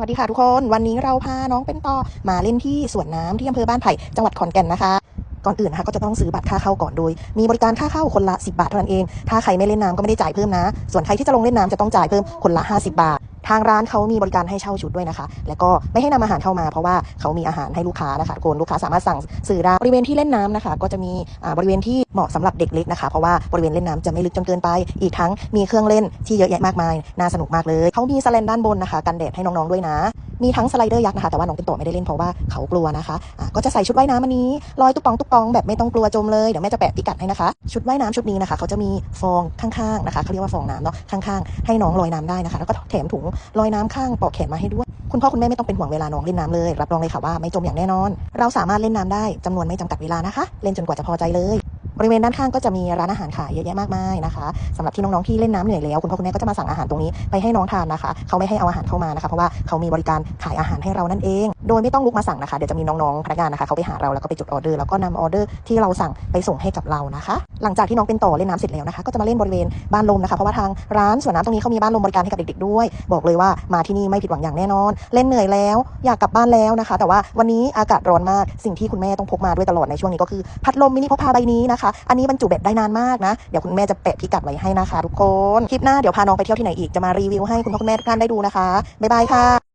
สวัสดีค่ะทุกคน วันนี้เราพาน้องเป็นต่อมาเล่นที่สวนน้ำที่อำเภอบ้านไผ่จังหวัดขอนแก่นนะคะ ก่อนอื่นนะคะก็จะต้องซื้อบัตรค่าเข้าก่อนโดย มีบริการค่าเข้าคนละ 10 บาทเท่านั้นเอง ถ้าใครไม่เล่นน้ำก็ไม่ได้จ่ายเพิ่มนะ ส่วนใครที่จะลงเล่นน้ำจะต้องจ่ายเพิ่มคนละ 50 บาท ทางร้านเขามีบริการให้เช่าชุดด้วยนะคะ แล้วก็ไม่ให้นำอาหารเข้ามาเพราะว่าเขามีอาหารให้ลูกค้านะคะโกนลูกค้าสามารถสั่งซื้อได้บริเวณที่เล่นน้ำนะคะ ก็จะมีบริเวณที่เหมาะสำหรับเด็กเล็กนะคะเพราะว่าบริเวณเล่นน้ำจะไม่ลึกจนเกินไป อีกทั้งมีเครื่องเล่นที่เยอะแยะมากมายน่าสนุกมากเลยเขามีสแลนด้านบนนะคะ กันแดดให้น้องๆด้วยนะ มีทั้งสไลเดอร์ยักษ์นะคะ แต่ว่าน้องเป็นโตไม่ได้เล่นเพราะว่าเขากลัวนะคะะก็จะใส่ชุดว่ายน้ำอันนี้ลอยตุ๊กปองตุ๊กปองแบบไม่ต้องกลัวจมเลยเดี๋ยวแม่จะแปะพิกัดให้นะคะ ชุดว่ายน้ำชุดนี้นะคะ เขาจะมีฟองข้างๆนะคะเขาเรียกว่าฟองน้ำเนาะข้างๆ ให้น้องลอยน้ำได้นะคะ แล้วก็แถมถุงลอยน้ำข้างปอกแขนมาให้ด้วยคุณพ่อคุณแม่ไม่ต้องเป็นห่วงเวลาน้องเล่นน้ำเลย รับรองเลยค่ะว่าไม่จมอย่างแน่นอน เราสามารถเล่นน้ำได้จำนวนไม่จำกัดเวลานะคะ เล่นจนกว่าจะพอใจเลย บริเวณด้านข้างก็จะมีร้านอาหารขายเยอะแยะมากมายนะคะสำหรับที่น้องๆที่เล่นน้ำเหนื่อยแล้วคุณพ่อคุณแม่ก็จะมาสั่งอาหารตรงนี้ไปให้น้องทานนะคะ เขาไม่ให้เอาอาหารเข้ามานะคะเพราะว่าเขามีบริการขายอาหารให้เรานั่นเอง โดยไม่ต้องลุกมาสั่งนะคะเดี๋ยวจะมีน้องๆพนักงานนะคะเขาไปหาเราแล้วก็ไปจดออเดอร์แล้วก็นำออเดอร์ที่เราสั่งไปส่งให้กับเรานะคะ หลังจากที่น้องเป็นต่อเล่นน้ำเสร็จแล้วนะคะ ก็จะมาเล่นบริเวณบ้านลมนะคะเพราะว่าทางร้านสวนน้ำตรงนี้เขามีบ้านลมบริการให้กับเด็กๆด้วย บอกเลยว่ามาที่นี่ไม่ผิดหวังอย่างแน่นอน เล่นเหนื่อยแล้วอยากกลับบ้านแล้วนะคะ แต่ว่าวันนี้อากาศร้อนมากสิ่งที่คุณแม่ต้องพกมาด้วยตลอดในช่วงนี้ก็คือพัดลมมินิพกพาใบนี้นะคะอันนี้บรรจุแบตได้นานมากนะ เดี๋ยวคุณแม่จะแปะพิกัดไว้ให้นะคะทุกคน คลิปหน้าเดี๋ยวพาน้องไปเที่ยวที่ไหนอีกจะมารีวิวให้คุณพ่อคุณแม่ทุกท่านได้ดูนะคะ บ๊ายบายค่ะ